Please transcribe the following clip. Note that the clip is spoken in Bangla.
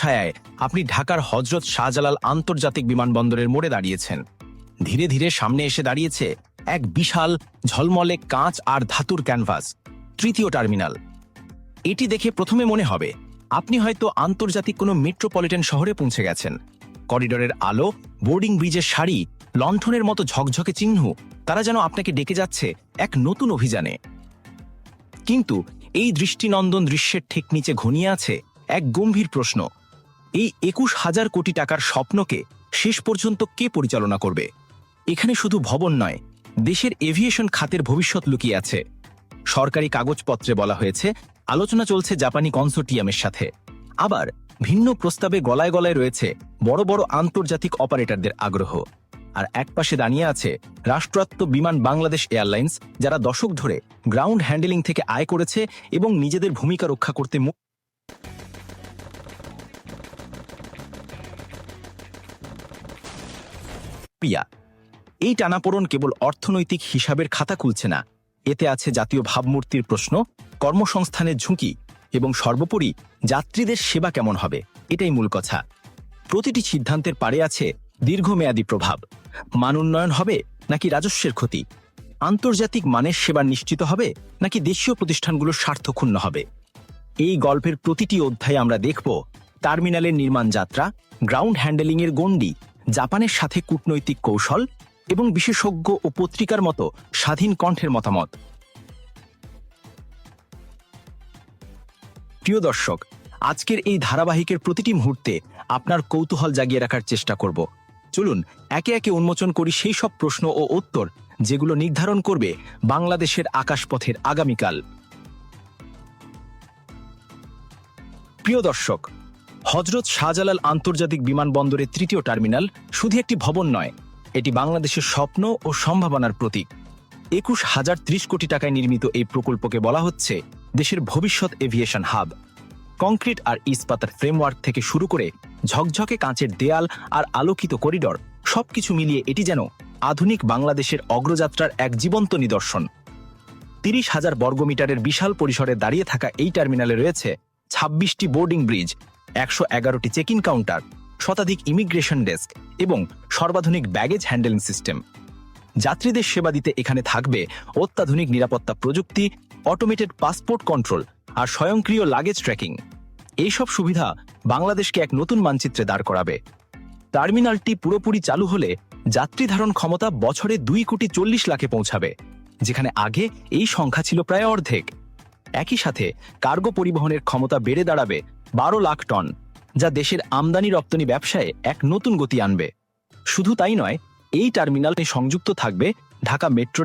ছায়ায় আপনি ঢাকার হজরত শাহজালাল আন্তর্জাতিক বিমানবন্দরের মোড়ে দাঁড়িয়েছেন। ধীরে ধীরে সামনে এসে দাঁড়িয়েছে এক বিশাল ঝলমলে কাঁচ আর ধাতুর ক্যানভাস, তৃতীয় টার্মিনাল। এটি দেখে প্রথমে মনে হবে, আপনি হয়তো আন্তর্জাতিক কোনো মেট্রোপলিটন শহরে পৌঁছে গেছেন। করিডোরের আলো, বোর্ডিং ব্রিজের শাড়ি লণ্ঠনের মতো ঝকঝকে চিহ্ন, তারা যেন আপনাকে ডেকে যাচ্ছে এক নতুন অভিযানে। কিন্তু এই দৃষ্টিনন্দন দৃশ্যের ঠিক নিচে ঘনিয়ে আছে এক গম্ভীর প্রশ্ন। এই একুশ হাজার কোটি টাকার স্বপ্নকে শেষ পর্যন্ত কে পরিচালনা করবে? এখানে শুধু ভবন নয়, দেশের এভিয়েশন খাতের ভবিষ্যৎ লুকিয়ে আছে। সরকারি কাগজপত্রে বলা হয়েছে, আলোচনা চলছে জাপানি কনসোর্টিয়ামের সাথে। আবার ভিন্ন প্রস্তাবে গলায় গলায় রয়েছে বড় বড় আন্তর্জাতিক অপারেটরদের আগ্রহ। আর একপাশে দাঁড়িয়ে আছে রাষ্ট্রায়ত্ত বিমান বাংলাদেশ এয়ারলাইন্স, যারা দশক ধরে গ্রাউন্ড হ্যান্ডেলিং থেকে আয় করেছে এবং নিজেদের ভূমিকা রক্ষা করতে প্রিয়া এই টানাপোড়ন কেবল অর্থনৈতিক হিসাবের খাতা খুলছে না। এতে আছে জাতীয় ভাবমূর্তির প্রশ্ন, কর্মসংস্থানের ঝুঁকি এবং সর্বোপরি যাত্রীদের সেবা কেমন হবে, এটাই মূল কথা। প্রতিটি সিদ্ধান্তের পারে আছে দীর্ঘমেয়াদী প্রভাব। মান উন্নয়ন হবে নাকি রাজস্বের ক্ষতি? আন্তর্জাতিক মানের সেবা নিশ্চিত হবে নাকি দেশীয় প্রতিষ্ঠানগুলোর স্বার্থ ক্ষুণ্ণ হবে? এই গল্পের প্রতিটি অধ্যায়ে আমরা দেখব, টার্মিনালের নির্মাণ যাত্রা, গ্রাউন্ড হ্যান্ডেলিংয়ের গণ্ডি জাপানের সাথে কূটনৈতিক কৌশল এবং বিশেষজ্ঞ ও পত্রিকার মতো স্বাধীন কণ্ঠের মতামত। প্রিয় দর্শক, আজকের এই ধারাবাহিকের প্রতিটি মুহূর্তে আপনার কৌতূহল জাগিয়ে রাখার চেষ্টা করব। চলুন, একে একে উন্মোচন করি সেই সব প্রশ্ন ও উত্তর যেগুলো নির্ধারণ করবে বাংলাদেশের আকাশপথের আগামীকাল। প্রিয় দর্শক হজরত শাহজালাল আন্তর্জাতিক বিমানবন্দরের তৃতীয় টার্মিনাল শুধু একটি ভবন নয়, এটি বাংলাদেশের স্বপ্ন ও সম্ভাবনার প্রতীক। একুশ হাজার ত্রিশ কোটি টাকায় নির্মিত এই প্রকল্পকে বলা হচ্ছে দেশের ভবিষ্যৎ এভিয়েশন হাব। কংক্রিট আর ইস্পাতার ফ্রেমওয়ার্ক থেকে শুরু করে ঝকঝকে কাঁচের দেয়াল আর আলোকিত করিডর, সবকিছু মিলিয়ে এটি যেন আধুনিক বাংলাদেশের অগ্রযাত্রার এক জীবন্ত নিদর্শন। তিরিশ হাজার বর্গমিটারের বিশাল পরিসরে দাঁড়িয়ে থাকা এই টার্মিনালে রয়েছে ছাব্বিশটি বোর্ডিং ব্রিজ একশো এগারোটি চেক ইন কাউন্টার, শতাধিক ইমিগ্রেশন ডেস্ক এবং সর্বাধুনিক ব্যাগেজ হ্যান্ডেলিং সিস্টেম। যাত্রীদের সেবা দিতে এখানে থাকবে অত্যাধুনিক নিরাপত্তা প্রযুক্তি অটোমেটেড পাসপোর্ট কন্ট্রোল আর স্বয়ংক্রিয় লাগেজ ট্র্যাকিং এইসব সুবিধা বাংলাদেশকে এক নতুন মানচিত্রে দাঁড় করাবে। টার্মিনালটি পুরোপুরি চালু হলে যাত্রী ধারণ ক্ষমতা বছরে দুই কোটি চল্লিশ লাখে পৌঁছাবে, যেখানে আগে এই সংখ্যা ছিল প্রায় অর্ধেক। একই সাথে কার্গো পরিবহনের ক্ষমতা বেড়ে দাঁড়াবে বারো লাখ টন, যা দেশের আমদানি রপ্তানি ব্যবসায় এক নতুন গতি আনবে। শুধু তাই নয়, এই টার্মিনালটি সংযুক্ত থাকবে ঢাকা মেট্রো